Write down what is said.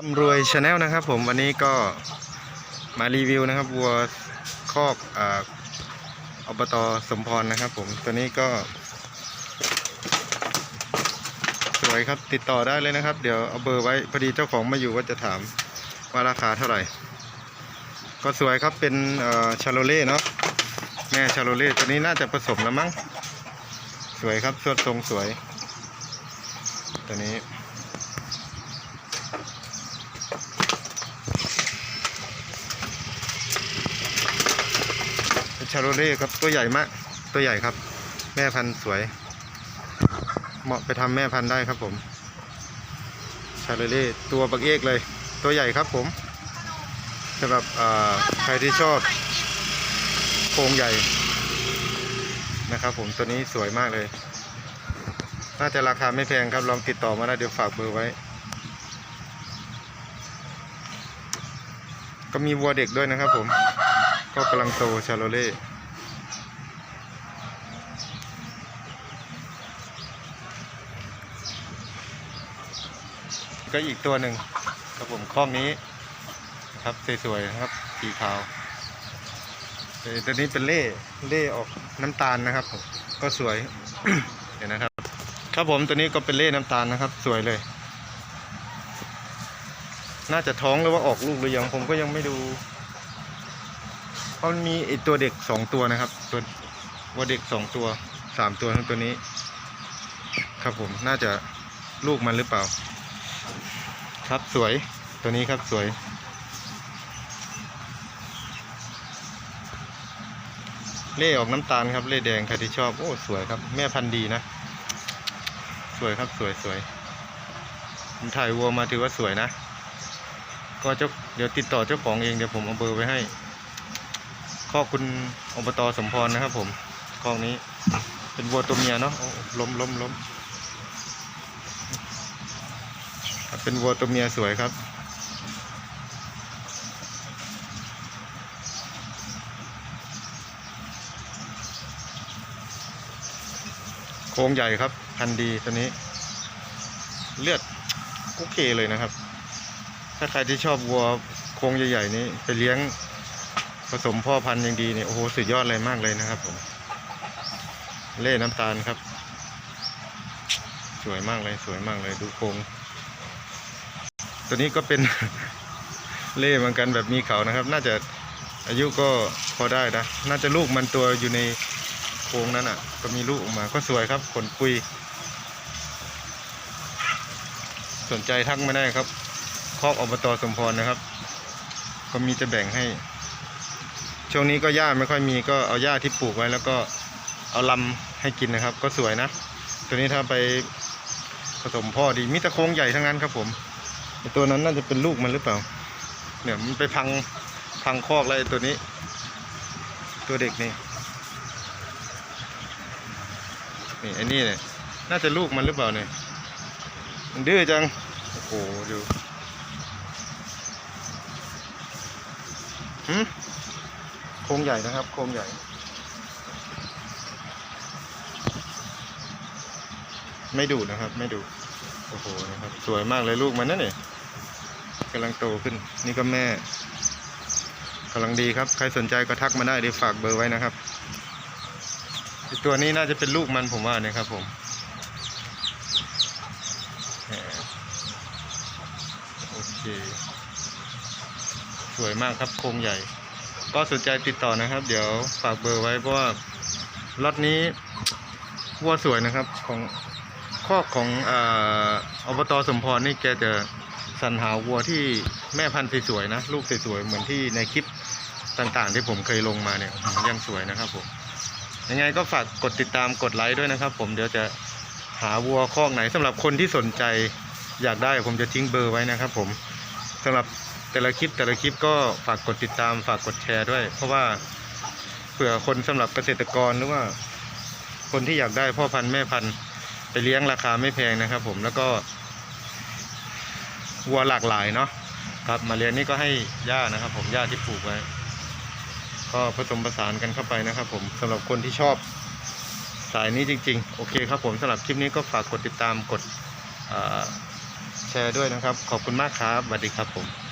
ร่ำรวยชาแนลนะครับผมวันนี้ก็มารีวิวนะครับวัวคอกอ่าอบตสมพรนะครับผมตัวนี้ก็ สวยครับติดต่อได้เลยนะครับ เดี๋ยวเอาเบอร์ไว้พอดีเจ้าของมาอยู่ว่าจะถามว่าราคาเท่าไหร่ ก็สวยครับเป็นชาโลเล่เนาะแม่ชาโลเล่ตัวนี้น่าจะผสมแล้วมั้ง สวยครับสวดทรงสวย ตัวนี้ เป็น ชาโรเล่ครับตัวใหญ่มากตัวใหญ่ครับ แม่พันธุ์สวย เหมาะไปทำแม่พันธุ์ได้ครับผมชาโรเล่ตัวบักเอกเลย ตัวใหญ่ครับผมสำหรับใครที่ชอบโครงใหญ่นะครับผมตัวนี้สวยมากเลย น่าจะราคาไม่แพงครับลองติดต่อมาได้เดี๋ยวฝากเบอร์ไว้ ก็มีวัวเด็กด้วยนะครับผม ก็กำลังโตชาโลเล่ก็อีกตัวหนึ่งครับผมข้อนี้ครับสวยๆนะครับสีขาวตัวนี้เป็นเล่เล่ออกน้ำตาลนะครับผมก็สวยเห็นนะครับ ครับผมตัวนี้ก็เป็นเล่น้ำตาลนะครับ สวยเลย น่าจะท้องหรือว่าออกลูกหรือยังผมก็ยังไม่ดู เพรามันมีไอตัวเด็กสองตัวนะครับ ตัวว่าเด็กสองตัวสามตัวทั้งตัวนี้ ครับผมน่าจะลูกมันหรือเปล่า ครับสวยตัวนี้ครับสวย เล่ออกน้ำตาลครับเล่แดงใครที่ชอบโอ้สวยครับ แม่พันธุ์ดีนะ สวยครับสวยสวยผมถ่ายวัวมาถือว่าสวยนะ ก็เจ้าเดี๋ยวติดต่อเจ้าของเองเดี๋ยวผมเอาเบอร์ไว้ให้ ข้อคุณอบตสมพรนะครับผมข้อนี้ เป็นวัวตัวเมียเนาะล้มล้มล้มเป็นวัวตัวเมียสวยครับโครงใหญ่ครับ พันดีตัวนี้ เลือดโอเคเลยนะครับ ถ้าใครที่ชอบวัวโครงใหญ่ๆนี้ไปเลี้ยง สมพ่อพันธุ์อย่างดีเนี่ยโอ้โหสุดยอดเลยมากเลยนะครับผมเล่น้ำตาลครับ สวยมากเลยสวยมากเลยดูโครงตัวนี้ก็เป็น เล่เหมือนกันแบบมีเขานะครับ น่าจะอายุก็พอได้นะ น่าจะลูกมันตัวอยู่ในโครงนั้นอะ ก็มีลูกออกมาก็สวยครับขนปุย สนใจทักมาได้ครับคอกอบตสมพรนะครับ ก็มีจะแบ่งให้ ช่วงนี้ก็หญ้าไม่ค่อยมีก็เอาหญ้าที่ปลูกไว้แล้วก็เอาลำให้กินนะครับ ก็สวยนะ ตัวนี้ถ้าไปผสมพ่อดีมีตะโคงใหญ่ทั้งนั้นครับผมตัวนั้นน่าจะเป็นลูกมันหรือเปล่าเนี่ยมันไปพังพังคอกแล้วไอตัวนี้ ตัวเด็กนี่นี่ไอ้นี่เนี่ยน่าจะลูกมันหรือเปล่าเนี่ยมันดื้อจังโอ้โหดูหืม โครงใหญ่นะครับ โครงใหญ่ ไม่ดูนะครับ ไม่ดูโอ้โหนะครับ สวยมากเลยลูกมันนั่นเนี่ยกำลังโตขึ้น นี่ก็แม่กำลังดีครับ ใครสนใจก็ทักมาได้เดี๋ยวฝากเบอร์ไว้นะครับตัวนี้น่าจะเป็นลูกมันผมว่านี่ครับผมแหมโอเค สวยมากครับโครงใหญ่ ก็สนใจติดต่อนะครับ เดี๋ยวฝากเบอร์ไว้เพราะว่าล็อตนี้วัวสวยนะครับของคอกของออบตสมพรนี่แกจะสรรหาวัวที่แม่พันธุ์สวยๆนะ ลูกสวยๆเหมือนที่ในคลิปต่างๆ ที่ผมเคยลงมาเนี่ยยังสวยนะครับผมยังไงก็ฝากกดติดตามกดไลค์ด้วยนะครับ ผมเดี๋ยวจะหาวัวคอกไหนสำหรับคนที่สนใจอยากได้ผมจะทิ้งเบอร์ไว้นะครับ ผมสำหรับ แต่ละคลิปแต่ละคลิปก็ฝากกดติดตามฝากกดแชร์ด้วย เพราะว่าเผื่อคนสำหรับเกษตรกรหรือว่า คนที่อยากได้พ่อพันธุ์แม่พันธุ์ไปเลี้ยงราคาไม่แพงนะครับ ผมแล้วก็วัวหลากหลายเนาะครับมาเลี้ยงนี่ก็ให้หญ้านะครับ ผมหญ้าที่ปลูกไว้ ก็ผสมผสานกันเข้าไปนะครับ ผมสำหรับคนที่ชอบสายนี้จริง ๆ โอเคครับผมสำหรับคลิปนี้ก็ฝากกดติดตามกดแชร์ด้วยนะครับ ขอบคุณมากครับสวัสดีครับผม